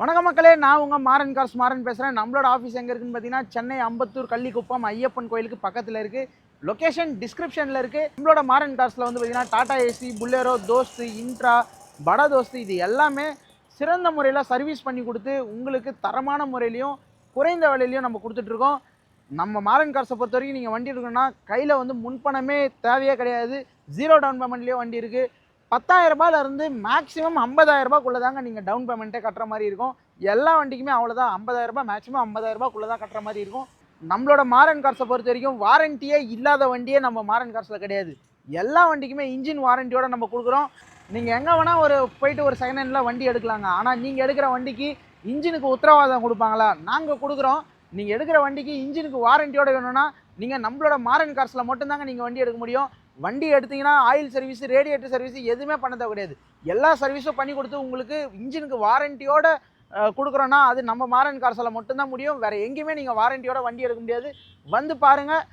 வணக்கம் மக்களே நான் உங்கள் மாறன் கார்ஸ் மாறன் பேசுகிறேன் நம்மளோட ஆஃபீஸ் எங்கே இருக்குன்னு பார்த்தீங்கன்னா சென்னை அம்பத்தூர் கள்ளிக்குப்பம் ஐயப்பன் கோயிலுக்கு பக்கத்தில் இருக்குது லொக்கேஷன் டிஸ்கிரிப்ஷனில் இருக்குது நம்மளோட மாறன் கார்ஸில் வந்து பார்த்தீங்கன்னா Tata Ace Bolero Dost Intra Bada Dost இது எல்லாமே சிறந்த முறையில் சர்வீஸ் பண்ணி கொடுத்து உங்களுக்கு தரமான முறையிலையும் குறைந்த விலையிலையும் நம்ம கொடுத்துட்ருக்கோம் நம்ம மாறன் கார்ஸை பொறுத்த வரைக்கும் நீங்கள் வண்டி இருக்குன்னா கையில் வந்து முன்பணமே தேவையே கிடையாது. ஜீரோ டவுன் பேமெண்ட்லேயே வண்டி இருக்குது பத்தாயிரம் ரூபாயிலேருந்து மேக்ஸிமம் ஐம்பதாயிரம் ரூபாய்க்குள்ளே தாங்க நீங்கள் டவுன் பேமெண்ட்டே கட்டுற மாதிரி இருக்கும். எல்லா வண்டிக்குமே அவ்வளோதான் ஐம்பதாயிரம் ரூபாய் மேக்ஸிமம் ஐம்பதாயிரம் ரூபாய்க்குள்ளே தான் கட்டுற மாதிரி இருக்கும். நம்மளோட மாரன் கார்ஸை பொறுத்த வரைக்கும் வாரண்டியே இல்லாத வண்டியே நம்ம மாரன் கார்ஸில் கிடையாது. எல்லா வண்டிக்குமே இன்ஜின் வாரண்டியோட நம்ம கொடுக்குறோம். நீங்கள் எங்கே வேணால் ஒரு போயிட்டு ஒரு செகண்ட் ஹேண்டில் வண்டி எடுக்கலாங்க. ஆனால் நீங்கள் எடுக்கிற வண்டிக்கு இன்ஜினுக்கு உத்தரவாதம் கொடுப்பாங்களா? நாங்கள் கொடுக்குறோம். நீங்கள் எடுக்கிற வண்டிக்கு இன்ஜினுக்கு வாரண்டியோட வேணும்னா நீங்கள் நம்மளோட மாரன் கார்ஸில் மட்டும்தாங்க நீங்கள் வண்டி எடுக்க முடியும். வண்டி எடுத்தீங்கன்னா ஆயில் சர்வீஸ் ரேடியேட்டர் சர்வீஸ் எதுவுமே பண்ண தேவை கிடையாது. எல்லா சர்வீஸும் பண்ணி கொடுத்து உங்களுக்கு இன்ஜினுக்கு வாரண்டியோட கொடுக்குறோன்னா அது நம்ம மாரன் கார்ஸில் மட்டும்தான் முடியும். வேறு எங்கேயுமே நீங்கள் வாரண்டியோட வண்டி எடுக்க முடியாது. வந்து பாருங்கள்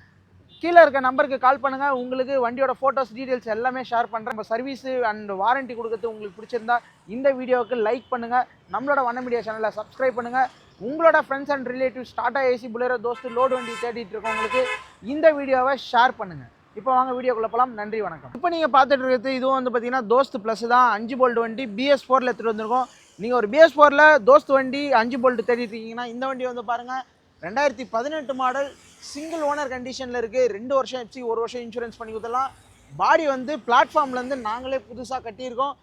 கீழே இருக்க நம்பருக்கு கால் பண்ணுங்கள் உங்களுக்கு வண்டியோட ஃபோட்டோஸ் டீட்டெயில்ஸ் எல்லாமே ஷேர் பண்ணுறேன் நம்ம சர்வீஸு அண்ட் வாரண்டி கொடுக்கறது உங்களுக்கு பிடிச்சிருந்தா இந்த வீடியோவுக்கு லைக் பண்ணுங்கள் நம்மளோட வண்ண மீடியா சேனலை சப்ஸ்கிரைப் பண்ணுங்கள் உங்களோட friends and relatives Tata AC Bolero Dost load வண்டி தேடிட்டு இருக்கவங்களுக்கு இந்த வீடியோவை ஷேர் பண்ணுங்கள் இப்போ வாங்க வீடியோக்குள்ள போகலாம் நன்றி வணக்கம். இப்போ நீங்கள் பார்த்துட்டு இருக்கிறது இதுவும் வந்து பார்த்தீங்கன்னா தோஸ்த் ப்ளஸ் தான். அஞ்சு போல்ட் வண்டி பிஎஸ் ஃபோரில் எடுத்துகிட்டு வந்திருக்கோம். நீங்கள் ஒரு பிஎஸ் ஃபோரில் தோஸ்த் வண்டி அஞ்சு போல்ட் தேடிட்டு இருக்கீங்கன்னா இந்த வண்டி வந்து பாருங்கள் ரெண்டாயிரத்தி பதினெட்டு மாடல் சிங்கிள் ஓனர் கண்டிஷனில் இருக்குது ரெண்டு வருஷம் எப்சி ஒரு வருஷம் இன்சூரன்ஸ் பண்ணி கொடுத்துடலாம். பாடி வந்து பிளாட்ஃபார்ம்லேருந்து நாங்களே புதுசாக கட்டியிருக்கோம்.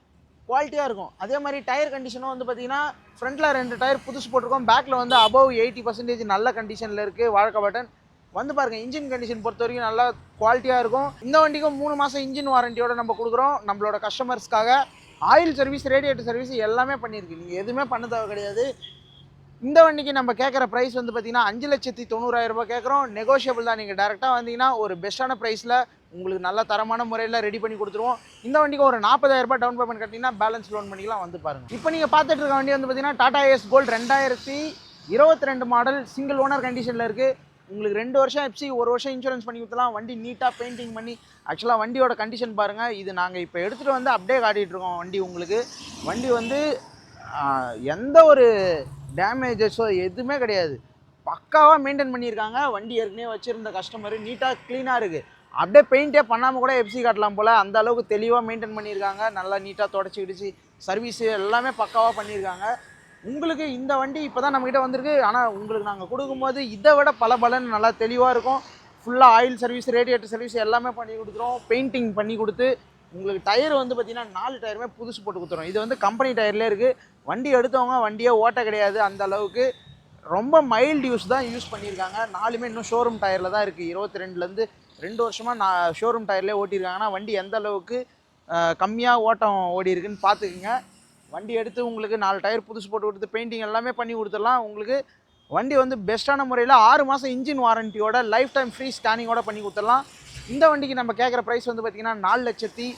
குவாலிட்டியாக இருக்கும். அதே மாதிரி டயர் கண்டிஷனும் வந்து பார்த்தீங்கன்னா ஃப்ரண்ட்டில் ரெண்டு டயர் புதுசு போட்டிருக்கோம். பேக்கில் வந்து அபவ் எயிட்டி பர்சன்டேஜ் நல்ல கண்டிஷனில் இருக்குது வாழ்க்கை பட்டன் வந்து பாருங்கள் இன்ஜின் கண்டிஷன் பொறுத்த வரைக்கும் நல்லா குவாலிட்டியாக இருக்கும். இந்த வண்டிக்கும் மூணு மாதம் இன்ஜின் வாரண்டியோட நம்ம கொடுக்குறோம். நம்மளோட கஸ்டமர்ஸ்க்காக ஆயில் சர்வீஸ் ரேடியேட்டர் சர்வீஸ் எல்லாமே பண்ணியிருக்கு. நீங்கள் எதுவுமே பண்ண தேவை கிடையாது. இந்த வண்டிக்கு நம்ம கேட்குற ப்ரைஸ் வந்து பார்த்தீங்கன்னா அஞ்சு லட்சத்தி தொண்ணூறாயிரரூபா கேட்குறோம் நெகோஷியபிள் தான். நீங்கள் டேரெக்டாக வந்தீங்கன்னா ஒரு பெஸ்ட்டான ப்ரைஸில் உங்களுக்கு நல்ல தரமான முறையில் ரெடி பண்ணி கொடுத்துருவோம். இந்த வண்டிக்கு ஒரு நாற்பதாயிரரூபா டவுன் பேமெண்ட் கட்டிங்கன்னா பேலன்ஸ் லோன் பண்ணிக்கலாம் வந்து பாருங்கள் இப்போ நீங்கள் பார்த்துட்டு இருக்க வண்டி வந்து பார்த்தீங்கன்னா டாடா ஏஸ் கோல்டு ரெண்டாயிரத்தி இருபத்தி ரெண்டு மாடல் சிங்கிள் ஓனர் கண்டிஷனில் இருக்குது உங்களுக்கு ரெண்டு வருஷம் எஃப்சி ஒரு வருஷம் இன்சூரன்ஸ் பண்ணி கொடுத்தலாம் வண்டி நீட்டாக பெயிண்டிங் பண்ணி ஆக்சுவலாக வண்டியோட கண்டிஷன் பாருங்கள் இது நாங்கள் இப்போ எடுத்துகிட்டு வந்து அப்படியே காட்டிகிட்டு இருக்கோம் வண்டி உங்களுக்கு. வண்டி வந்து எந்த ஒரு டேமேஜஸோ எதுவுமே கிடையாது. பக்காவாக மெயின்டைன் பண்ணியிருக்காங்க. வண்டி ஏற்கனவே வச்சுருந்த கஸ்டமர் நீட்டாக க்ளீனாக இருக்குது அப்படியே பெயிண்டே பண்ணாமல் கூட எஃப்சி காட்டலாம் போல். அந்த அளவுக்கு தெளிவாக மெயின்டைன் பண்ணியிருக்காங்க. நல்லா நீட்டாக தொடச்சி கிடிச்சு சர்வீஸு எல்லாமே பக்காவாக பண்ணியிருக்காங்க. உங்களுக்கு இந்த வண்டி இப்போ தான் நம்மக்கிட்ட வந்திருக்கு. ஆனால் உங்களுக்கு நாங்கள் கொடுக்கும்போது இதை விட பல பலன் நல்லா தெளிவாக இருக்கும். ஃபுல்லாக ஆயில் சர்வீஸ் ரேடியேட்டர் சர்வீஸ் எல்லாமே பண்ணி கொடுத்துரும் பெயிண்டிங் பண்ணி கொடுத்து உங்களுக்கு டயர் வந்து பார்த்தீங்கன்னா நாலு டயருமே புதுசு போட்டு கொடுத்துரும் இது வந்து கம்பெனி டயர்லேயே இருக்குது வண்டி எடுத்தவங்க வண்டியே ஓட்ட கிடையாது அந்த அளவுக்கு. ரொம்ப மைல்டு யூஸ் தான் யூஸ் பண்ணியிருக்காங்க. நாலுமே இன்னும் ஷோரூம் டயரில் தான் இருக்குது இருபத்தி ரெண்டுலேருந்து ரெண்டு வருஷமாக நான் ஷோரூம் டயர்லேயே ஓட்டியிருக்காங்கன்னா வண்டி எந்த அளவுக்கு கம்மியாக ஓட்டம் ஓடி இருக்குன்னு பார்த்துக்குங்க. வண்டி எடுத்து உங்களுக்கு நாலு டயர் புதுசு போட்டு கொடுத்து பெயிண்டிங் எல்லாமே பண்ணி கொடுத்துடலாம். உங்களுக்கு வண்டி வந்து பெஸ்ட்டான முறையில் ஆறு மாதம் இன்ஜின் வாரண்டியோட லைஃப் டைம் ஃப்ரீ ஸ்கேனிங்கோட பண்ணி கொடுத்துடலாம். இந்த வண்டிக்கு நம்ம கேட்குற ப்ரைஸ் வந்து பார்த்திங்கன்னா நாலு லட்சத்தி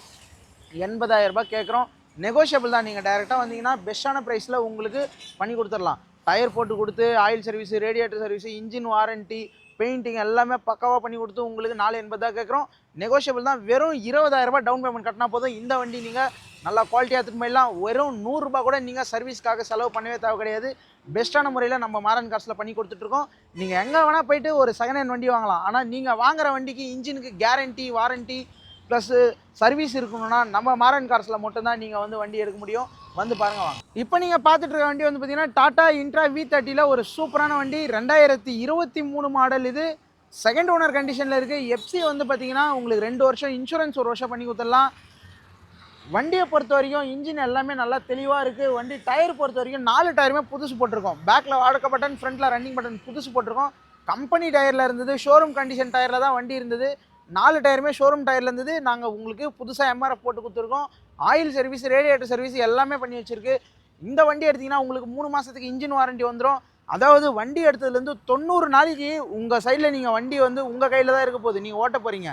எண்பதாயிரரூபா கேட்குறோம். நெகோஷியபிள் தான். நீங்கள் டேரெக்டாக வந்தீங்கன்னா பெஸ்ட்டான ப்ரைஸில் உங்களுக்கு பண்ணி கொடுத்துடலாம். டயர் போட்டு கொடுத்து oil service radiator service engine warranty painting எல்லாமே பக்காவாக பண்ணி கொடுத்து உங்களுக்கு நாலு எண்பதாக கேட்குறோம். நெகோஷியபிள் தான். வெறும் இருபதாயிரரூபா டவுன் பேமெண்ட் கட்டினா போதும். இந்த வண்டி நீங்கள் நல்லா குவாலிட்டியாக எடுத்துட்டு போயிடலாம். வெறும் நூறுரூபா கூட நீங்கள் சர்வீஸ்க்காக செலவு பண்ணவே தேவை கிடையாது. பெஸ்ட்டான முறையில் நம்ம மாரன் காசில் பண்ணி கொடுத்துட்ருக்கோம். நீங்கள் எங்கே வேணால் போயிட்டு ஒரு செகண்ட் ஹேண்ட் வண்டி வாங்கலாம். ஆனால் நீங்கள் வாங்குகிற வண்டிக்கு இன்ஜினுக்கு கேரண்டி வாரண்ட்டி ப்ளஸ்ஸு சர்வீஸ் இருக்கணும்னா நம்ம மாரன் கார்ஸில் மட்டும்தான் நீங்கள் வந்து வண்டி எடுக்க முடியும். வந்து பாருங்க வாங்க. இப்போ நீங்கள் பார்த்துட்டு இருக்க வண்டி வந்து பார்த்தீங்கன்னா டாடா இன்ட்ரா வி தேர்ட்டியில் ஒரு சூப்பரான வண்டி. ரெண்டாயிரத்தி இருபத்தி மூணு மாடல் இது. செகண்ட் ஓனர் கண்டிஷனில் இருக்குது எஃப்சி வந்து பார்த்தீங்கன்னா உங்களுக்கு ரெண்டு வருஷம் இன்சூரன்ஸ் ஒரு வருஷம் பண்ணி கொடுத்துடலாம். வண்டியை பொறுத்த வரைக்கும் இன்ஜின் எல்லாமே நல்லா தெளிவாக இருக்குது வண்டி டயர் பொறுத்த வரைக்கும் நாலு டயருமே புதுசு போட்டிருக்கோம். பேக்கில் வாடகை பட்டன் ஃப்ரண்ட்டில் ரன்னிங் பட்டன் புதுசு போட்டிருக்கோம். கம்பெனி டயரில் இருந்தது ஷோரூம் கண்டிஷன் டயரில் தான் வண்டி இருந்தது. நாலு டயருமே ஷோரூம் டயரில் இருந்தது. நாங்கள் உங்களுக்கு புதுசாக எம்ஆர்எஃப் போட்டு கொடுத்துருக்கோம். ஆயில் சர்வீஸ் ரேடியேட்டர் சர்வீஸ் எல்லாமே பண்ணி வச்சுருக்கு. இந்த வண்டி எடுத்திங்கன்னா உங்களுக்கு மூணு மாதத்துக்கு இன்ஜின் வாரண்டி வந்துடும் அதாவது வண்டி எடுத்ததுலேருந்து தொண்ணூறு நாளைக்கு உங்கள் சைடில் நீங்கள் வண்டி வந்து உங்கள் கையில் தான் இருக்க போகுது. நீங்கள் ஓட்ட போகிறீங்க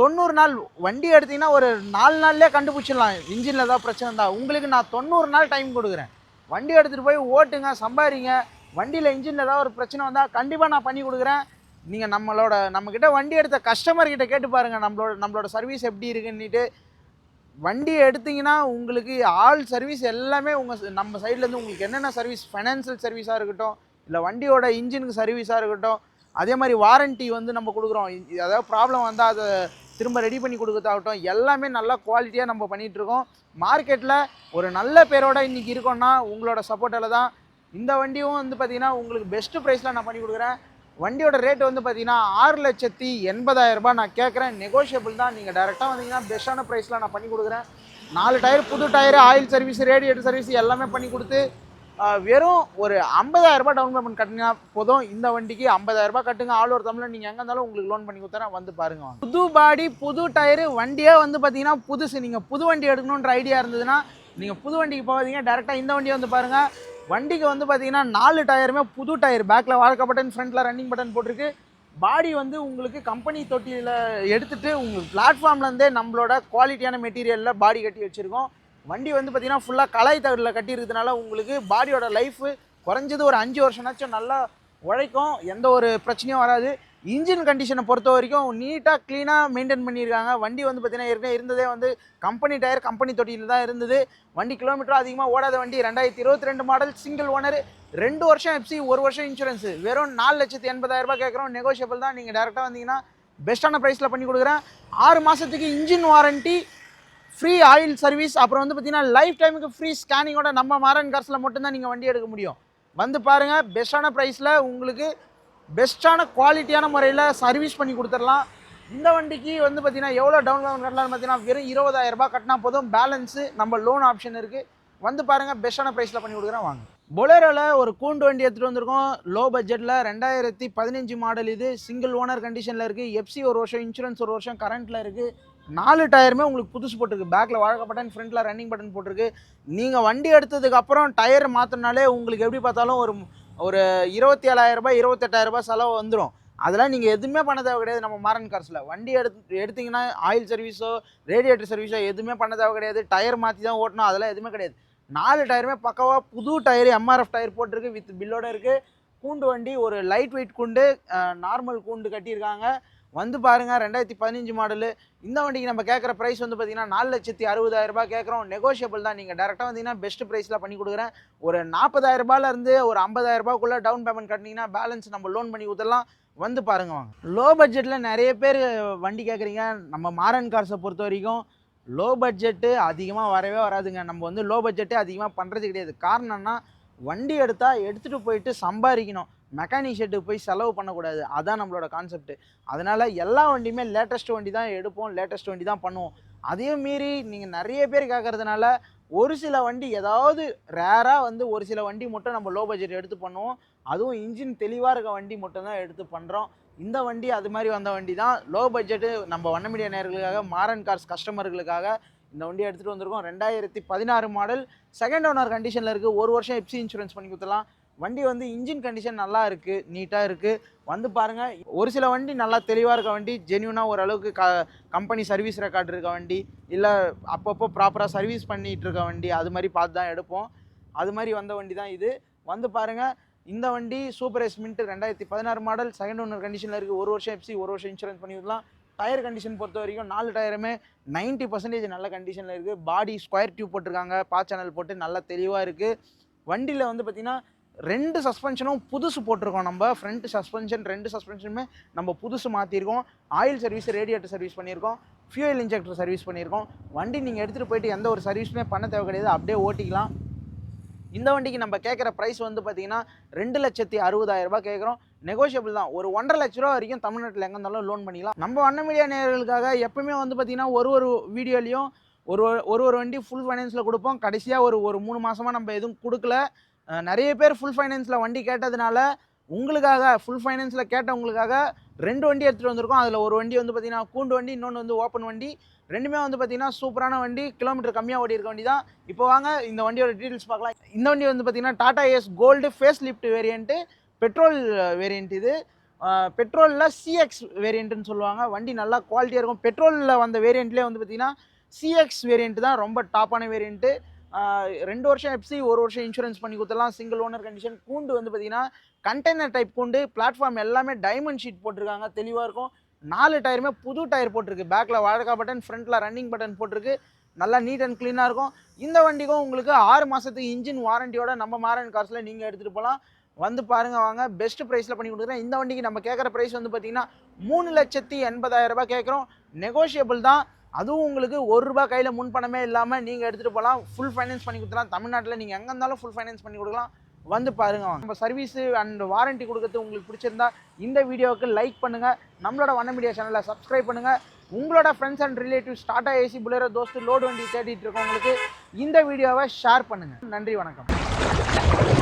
தொண்ணூறு நாள் வண்டி எடுத்தீங்கன்னா ஒரு நாலு நாள்லேயே கண்டுபிடிச்சிடலாம். இன்ஜினில் ஏதாவது பிரச்சனை இருந்தால் உங்களுக்கு நான் தொண்ணூறு நாள் டைம் கொடுக்குறேன். வண்டி எடுத்துகிட்டு போய் ஓட்டுங்க சம்பாதிங்க வண்டியில் இன்ஜினில் ஏதாவது ஒரு பிரச்சனை வந்தால் கண்டிப்பாக நான் பண்ணி கொடுக்குறேன். நீங்கள் நம்மளோட நம்மக்கிட்ட வண்டி எடுத்த கஸ்டமர்கிட்ட கேட்டு பாருங்கள் நம்மளோட நம்மளோட சர்வீஸ் எப்படி இருக்குன்னுட்டு. வண்டி எடுத்தீங்கன்னா உங்களுக்கு ஆல் சர்வீஸ் எல்லாமே உங்கள் நம்ம சைட்லேருந்து உங்களுக்கு என்னென்ன சர்வீஸ் ஃபைனான்சியல் சர்வீஸாக இருக்கட்டும் இல்லை வண்டியோட இன்ஜினுக்கு சர்வீஸாக இருக்கட்டும் அதே மாதிரி வாரண்ட்டி வந்து நம்ம கொடுக்குறோம். ஏதாவது ப்ராப்ளம் வந்தால் அதை திரும்ப ரெடி பண்ணி கொடுக்கறதாகட்டும் எல்லாமே நல்லா குவாலிட்டியாக நம்ம பண்ணிகிட்ருக்கோம் மார்க்கெட்டில் ஒரு நல்ல பேரோட இன்றைக்கி இருக்கோம்னா உங்களோட சப்போர்ட்டில் தான். இந்த வண்டியும் வந்து பார்த்திங்கன்னா உங்களுக்கு பெஸ்ட்டு ப்ரைஸில் நான் பண்ணி கொடுக்குறேன். வண்டியோட ரேட் வந்து பார்த்தீங்கன்னா ஆறு லட்சத்தி எண்பதாயிரரூபா நான் கேட்குறேன். நெகோஷியபிள் தான். நீங்கள் டேரெக்டாக வந்தீங்கன்னா பெஸ்ட்டான ப்ரைஸில் நான் பண்ணி கொடுக்குறேன். நாலு டயர் புது tyre oil service radiator service எல்லாமே பண்ணி கொடுத்து வெறும் ஒரு 50000 ரூபாய் டவுன் பேமெண்ட் கட்டினா போதும். இந்த வண்டிக்கு 50000 ரூபாய் கட்டுங்க. ஆல் ஒரு தமிழில் நீங்கள் எங்கே இருந்தாலும் உங்களுக்கு லோன் பண்ணி கொடுத்தா வந்து பாருங்க. புது பாடி புது டயரு வண்டியே வந்து பார்த்தீங்கன்னா புதுசு. நீங்கள் புது வண்டி எடுக்கணுன்ற ஐடியா இருந்ததுன்னா நீங்கள் புது வண்டிக்கு போகாதீங்க. டேரெக்டாக இந்த வண்டியை வந்து பாருங்கள் வண்டிக்கு வந்து பார்த்தீங்கன்னா நாலு டயருமே புது டயர் பேக்கில் வாழ்க்கை பட்டன் ஃப்ரண்ட்டில் ரன்னிங் பட்டன் போட்டிருக்கு. பாடி வந்து உங்களுக்கு கம்பெனி தொட்டியில் எடுத்துகிட்டு உங்களுக்கு பிளாட்ஃபார்ம்லேருந்தே நம்மளோட குவாலிட்டியான மெட்டீரியலில் பாடி கட்டி வச்சுருக்கோம். வண்டி வந்து பார்த்தீங்கன்னா ஃபுல்லாக கலாய் தகடில் கட்டியிருக்கிறதுனால உங்களுக்கு பாடியோட லைஃபு குறைஞ்சது ஒரு அஞ்சு வருஷம்னாச்சும் நல்லா உழைக்கும். எந்த ஒரு பிரச்சனையும் வராது. இன்ஜின் கண்டிஷனை பொறுத்த வரைக்கும் நீட்டாக க்ளீனாக மெயின்டைன் பண்ணியிருக்காங்க. வண்டி வந்து பார்த்தீங்கன்னா ஏற்கனவே இருந்ததே வந்து கம்பெனி டயர் கம்பெனி தொட்டியில் தான் இருந்தது. வண்டி கிலோமீட்டர் அதிகமாக ஓடாத வண்டி ரெண்டாயிரத்தி இருபத்தி ரெண்டு மாடல் சிங்கிள் ஓனர் ரெண்டு வருஷம் எஃப்சி ஒரு வருஷம் இன்சூரன்ஸு வெறும் நாலு லட்சத்தி எண்பதாயிரம் ரூபாய் கேட்குறோம் நெகோஷியபிள் தான். நீங்கள் டேரெக்டாக வந்தீங்கன்னா பெஸ்ட்டான ப்ரைஸில் பண்ணி கொடுக்குறேன். ஆறு மாதத்துக்கு engine warranty free oil service அப்புறம் வந்து பார்த்தீங்கன்னா லைஃப் டைமுக்கு ஃப்ரீ ஸ்கேனிங்கோட நம்ம மாரன் கார்ஸில் மட்டும்தான் நீங்கள் வண்டி எடுக்க முடியும். வந்து பாருங்கள் பெஸ்ட்டான ப்ரைஸில் உங்களுக்கு பெஸ்ட்டான குவாலிட்டியான முறையில் சர்வீஸ் பண்ணி கொடுத்துடலாம். இந்த வண்டிக்கு வந்து பார்த்தீங்கன்னா எவ்வளோ டவுன் பேமெண்ட் கட்டலாம்னு பார்த்தீங்கன்னா வெறும் 20000 ரூபாய் கட்டினா போதும். பேலன்ஸு நம்ம லோன் ஆப்ஷன் இருக்குது வந்து பாருங்கள் பெஸ்ட்டான ப்ரைஸில் பண்ணி கொடுக்குறேன் வாங்க. பொலேரோவில் ஒரு கூண்டு வண்டி எடுத்துகிட்டு வந்திருக்கோம். லோ பட்ஜெட்டில் ரெண்டாயிரத்தி பதினஞ்சு மாடல் இது. சிங்கிள் ஓனர் கண்டிஷனில் இருக்குது எஃப்சி ஒரு வருஷம் இன்சூரன்ஸ் ஒரு வருஷம் கரண்ட்டில் இருக்குது நாலு டயருமே உங்களுக்கு புதுசு போட்டிருக்கு. பேக்கில் வழக்க பட்டன் ஃப்ரண்ட்டில் ரன்னிங் பட்டன் போட்டிருக்கு. நீங்கள் வண்டி எடுத்ததுக்கப்புறம் டயர் மாற்றினாலே உங்களுக்கு எப்படி பார்த்தாலும் ஒரு ஒரு இருபத்தி ஏழாயிரரூபா ரூபாய் இருபத்தெட்டாயிரம் ரூபாய் செலவு வந்துடும் அதெல்லாம் நீங்கள் எதுவுமே பண்ண தேவை கிடையாது நம்ம மாரன் கார்ஸில் வண்டி எடுத்து எடுத்தீங்கன்னா ஆயில் சர்வீஸோ ரேடியேட்டர் சர்வீஸோ எதுவுமே பண்ண தேவை கிடையாது. டயர் மாற்றி தான் ஓட்டணும் அதெல்லாம் எதுவுமே கிடையாது. நாலு டயருமே பக்கவாக புது டயர் எம்ஆர்எஃப் டயர் போட்டிருக்கு வித் பில்லோட இருக்குது கூண்டு வண்டி ஒரு லைட் வெயிட் கூண்டு நார்மல் கூண்டு கட்டியிருக்காங்க. வந்து பாருங்கள் ரெண்டாயிரத்தி பதினஞ்சு மாடலு இந்த வண்டிக்கு நம்ம கேட்குற ப்ரைஸ் வந்து பார்த்தீங்கன்னா நாலு லட்சத்தி அறுபதாயிரரூபா கேட்குறோம். நெகோஷியபிள் தான் நீங்கள் டேரெக்டாக வந்தீங்கன்னா பெஸ்ட் ப்ரைஸில் பண்ணி கொடுக்குறேன். ஒரு நாற்பதாயிரரூபாலேருந்து ஒரு ஐம்பதாயிரரூபாக்குள்ளே டவுன் பேமெண்ட் கட்டினீங்கன்னா பேலன்ஸ் நம்ம லோன் பண்ணி கொடுத்துடலாம். வந்து பாருங்க வாங்க. லோ பட்ஜெட்டில் நிறைய பேர் வண்டி கேட்குறீங்க. நம்ம மாரன் கார்ஸை பொறுத்த வரைக்கும் லோ பட்ஜெட்டு அதிகமாக வரவே வராதுங்க. நம்ம வந்து லோ பட்ஜெட்டே அதிகமாக பண்ணுறது கிடையாது. காரணம்னா வண்டி எடுத்தால் எடுத்துகிட்டு போயிட்டு சம்பாதிக்கணும். மெக்கானிக் ஷெட்டுக்கு போய் செலவு பண்ணக்கூடாது. அதான் நம்மளோட கான்செப்ட் அதனால் எல்லா வண்டியுமே லேட்டஸ்ட் வண்டி தான் எடுப்போம் லேட்டஸ்ட் வண்டி தான் பண்ணுவோம். அதையும் மீறி நீங்கள் நிறைய பேர் கேட்கறதுனால ஒரு சில வண்டி ஏதாவது ரேராக வந்து ஒரு சில வண்டி மட்டும் நம்ம லோ பட்ஜெட் எடுத்து பண்ணுவோம். அதுவும் இன்ஜின் தெளிவாக இருக்க வண்டி மட்டும் தான் எடுத்து பண்ணுறோம் இந்த வண்டி அது மாதிரி வந்த வண்டி தான். லோ பட்ஜெட்டு நம்ம வண்ணமீடிய நேர்களுக்காக மாரன் கார்ஸ் கஸ்டமர்களுக்காக இந்த வண்டியை எடுத்துகிட்டு வந்திருக்கோம். ரெண்டாயிரத்தி பதினாறு மாடல் செகண்ட் ஓனர் கண்டிஷனில் இருக்குது ஒரு வருஷம் எப்சி இன்சூரன்ஸ் பண்ணி கொடுத்துலாம் வண்டி வந்து இன்ஜின் கண்டிஷன் நல்லா இருக்குது நீட்டாக இருக்குது வந்து பாருங்கள் ஒரு சில வண்டி நல்லா தெளிவாக இருக்க வண்டி ஜென்யூனாக ஓரளவுக்கு க கம்பெனி சர்வீஸ் ரெக்கார்டு இருக்க வண்டி இல்லை அப்பப்போ ப்ராப்பராக சர்வீஸ் பண்ணிகிட்டு இருக்க வண்டி அது மாதிரி பார்த்து தான் எடுப்போம். அது மாதிரி வந்த வண்டி தான் இது. வந்து பாருங்கள் இந்த வண்டி சூப்பர் எஸ் மின்ட் ரெண்டாயிரத்தி பதினாறு மாடல் செகண்ட் ஓனர் கண்டிஷனில் இருக்குது ஒரு வருஷம் எஃப்சி ஒரு வருஷம் இன்சூரன்ஸ் பண்ணி விடலாம். டயர் கண்டிஷன் பொறுத்த வரைக்கும் நாலு டயருமே 90% பர்சன்டேஜ் நல்ல கண்டிஷனில் இருக்குது பாடி ஸ்கொயர் டியூப் போட்டிருக்காங்க பா சேனல் போட்டு நல்லா தெளிவாக இருக்குது வண்டியில் வந்து பார்த்திங்கன்னா ரெண்டு சஸ்பென்ஷனும் புதுசு போட்டிருக்கோம் நம்ம. ஃப்ரண்ட் சஸ்பென்ஷன் ரெண்டு சஸ்பென்ஷனுமே நம்ம புதுசு மாற்றிருக்கோம் ஆயில் சர்வீஸ் ரேடியேட்டர் சர்வீஸ் பண்ணியிருக்கோம் ஃபியூயல் இன்ஜெக்டர் சர்வீஸ் பண்ணியிருக்கோம் வண்டி நீங்கள் எடுத்துகிட்டு போயிட்டு எந்த ஒரு சர்வீஸுமே பண்ண தேவை கிடையாது. அப்படியே ஓட்டிக்கலாம். இந்த வண்டிக்கு நம்ம கேட்குற ப்ரைஸ் வந்து பார்த்தீங்கன்னா ரெண்டு லட்சத்தி அறுபதாயிரரூபா கேட்குறோம். நெகோஷியபிள் தான். ஒரு ஒன்றரை லட்ச ரூபா வரைக்கும் தமிழ்நாட்டில் எங்கே இருந்தாலும் லோன் பண்ணிக்கலாம். நம்ம வண்ண மீடியா நேயர்களுக்காக எப்பவுமே வந்து பார்த்தீங்கன்னா ஒரு ஒரு வீடியோலையும் ஒரு ஒரு ஒரு வண்டி ஃபுல் ஃபைனான்ஸில் கொடுப்போம். கடைசியாக ஒரு ஒரு மூணு மாதமாக நம்ம எதுவும் கொடுக்கல. நிறைய பேர் ஃபுல் ஃபைனான்ஸில் வண்டி கேட்டதுனால உங்களுக்காக ஃபுல் ஃபைனான்ஸில் கேட்டவங்களுக்காக ரெண்டு வண்டி எடுத்துகிட்டு வந்திருக்கோம். அதில் ஒரு வண்டி வந்து பார்த்தீங்கன்னா கூண்டு வண்டி இன்னொன்று வந்து ஓப்பன் வண்டி. ரெண்டுமே வந்து பார்த்தீங்கன்னா சூப்பரான வண்டி. கிலோமீட்டர் கம்மியாக ஓடி இருக்க வண்டி தான். இப்போ வாங்க இந்த வண்டியோட டீட்டெயில்ஸ் பார்க்கலாம். இந்த வண்டி வந்து பார்த்தீங்கன்னா Tata ace gold facelift variant petrol variant இது பெட்ரோலில் சிஎக்ஸ் வேரியண்ட்டுன்னு சொல்லுவாங்க. வண்டி நல்லா குவாலிட்டியாக இருக்கும். பெட்ரோலில் வந்த வேரியண்ட்லேயே வந்து பார்த்திங்கன்னா சிஎக்ஸ் வேரியண்ட்டு தான் ரொம்ப டாப்பான வேரியண்ட்டு ரெண்டு வருஷம் எப்சி ஒரு வருஷம் இன்சூரன்ஸ் பண்ணி கொடுத்துடலாம். சிங்கிள் ஓனர் கண்டிஷன் கூண்டு வந்து பார்த்தீங்கன்னா கண்டெய்னர் டைப் கூண்டு பிளாட்ஃபார்ம் எல்லாமே டைமண்ட் ஷீட் போட்டிருக்காங்க. தெளிவாக இருக்கும். நாலு டயருமே புது டயர் போட்டிருக்கு. பேக்கில் வாழக்கா பட்டன் ஃப்ரண்ட்டில் ரன்னிங் பட்டன் போட்டிருக்கு. நல்லா நீட் அண்ட் க்ளீனாக இருக்கும். இந்த வண்டிக்கும் உங்களுக்கு ஆறு மாதத்துக்கு இன்ஜின் வாரண்டியோட நம்ம மாரன் கார்ஸில் நீங்கள் எடுத்துகிட்டு போகலாம் வந்து பாருங்க வாங்க. பெஸ்ட் ப்ரைஸில் பண்ணி கொடுக்குறேன். இந்த வண்டிக்கு நம்ம கேட்குற ப்ரைஸ் வந்து பார்த்தீங்கன்னா மூணு லட்சத்தி எண்பதாயிரரூபா கேட்குறோம் நெகோஷியபிள் தான். அதுவும் உங்களுக்கு ஒரு ரூபாய் கையில் முன் பணமே இல்லாமல் நீங்கள் எடுத்துகிட்டு போகலாம் ஃபுல் ஃபைனான்ஸ் பண்ணி கொடுத்துலாம் தமிழ்நாட்டில் நீங்கள் எங்கே இருந்தாலும் ஃபுல் ஃபைனான்ஸ் பண்ணி கொடுக்கலாம். வந்து பாருங்க. நம்ம சர்வீஸு அண்ட் வாரண்டி கொடுக்கறது உங்களுக்கு பிடிச்சிருந்தா இந்த வீடியோவுக்கு லைக் பண்ணுங்கள் நம்மளோட வண்ண மீடியா சேனலை சப்ஸ்கிரைப் பண்ணுங்கள் உங்களோட friends and relatives Tata AC Bolero Dost load வண்டி தேடிட்டு இருக்கவங்களுக்கு இந்த வீடியோவை ஷேர் பண்ணுங்கள் நன்றி வணக்கம்.